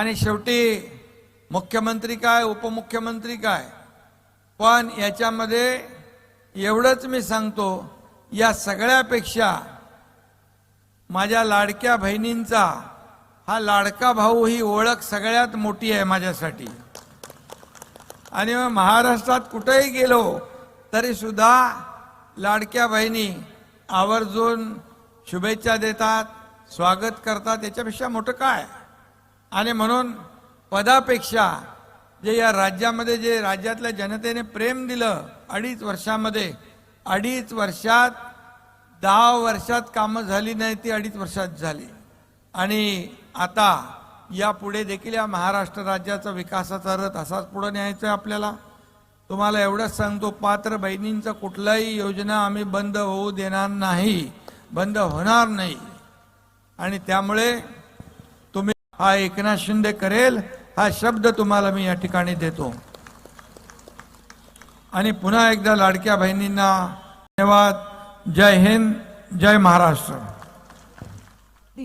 आणि शेवटी मुख्यमंत्री काय उपमुख्यमंत्री काय? पण याच्यामध्ये एवढंच मी सांगतो या सगळ्यापेक्षा माझ्या लाडक्या बहिणींचा हा लाडका भाऊ ही ओळख सगळ्यात मोठी आहे माझ्यासाठी. आणि मग महाराष्ट्रात कुठेही गेलो तरी सुद्धा लाडक्या बहिणी आवर्जून शुभेच्छा देतात स्वागत करतात याच्यापेक्षा मोठं काय? आणि म्हणून पदापेक्षा जे या राज्यामध्ये जे राज्यातल्या जनतेने प्रेम दिलं अडीच वर्षामध्ये अडीच वर्षात दहा वर्षात कामं झाली नाही ती अडीच वर्षात झाली. आणि आता यापुढे देखील या महाराष्ट्र राज्याचा विकासाचा रथ असाच पुढे न्यायचा आहे आपल्याला. तुम्हाला एवढंच सांगतो पात्र बहिणींचं कुठलाही योजना आम्ही बंद होऊ देणार नाही बंद होणार नाही. आणि त्यामुळे हा एकनाथ शिंदे करेल हा शब्द तुम्हाला मी या ठिकाणी देतो. आणि पुन्हा एकदा लाडक्या बहिणींना धन्यवाद. जय हिंद जय महाराष्ट्र.